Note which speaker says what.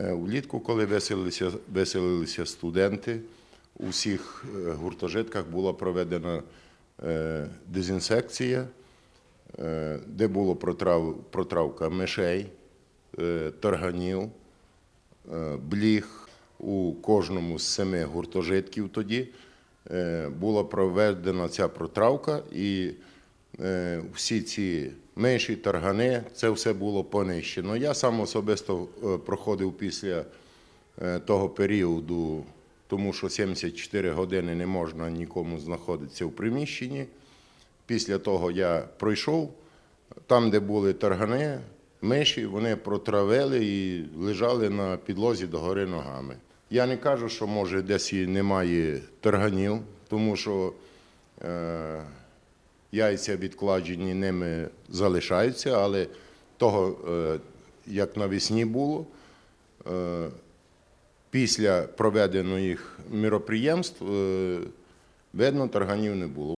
Speaker 1: Е, Влітку, коли виселилися, виселилися студенти, у всіх е, гуртожитках була проведена е, дезінсекція, е, де було протрав, протравка мишей, е, тарганів, е, бліг. У кожному з семи гуртожитків тоді е, була проведена ця протравка, і е, всі ці миші, таргани, це все було понищено. Я сам особисто е, проходив після е, того періоду, тому що 74 години не можна нікому знаходитися в приміщенні. Після того я пройшов, там, де були таргани, миші, вони протравили і лежали на підлозі догори ногами. Я не кажу, що може десь і немає тарганів, тому що е, яйця відкладені ними залишаються, але того, е, як навесні було, е, після проведених міроприємств, е, видно, тарганів не було.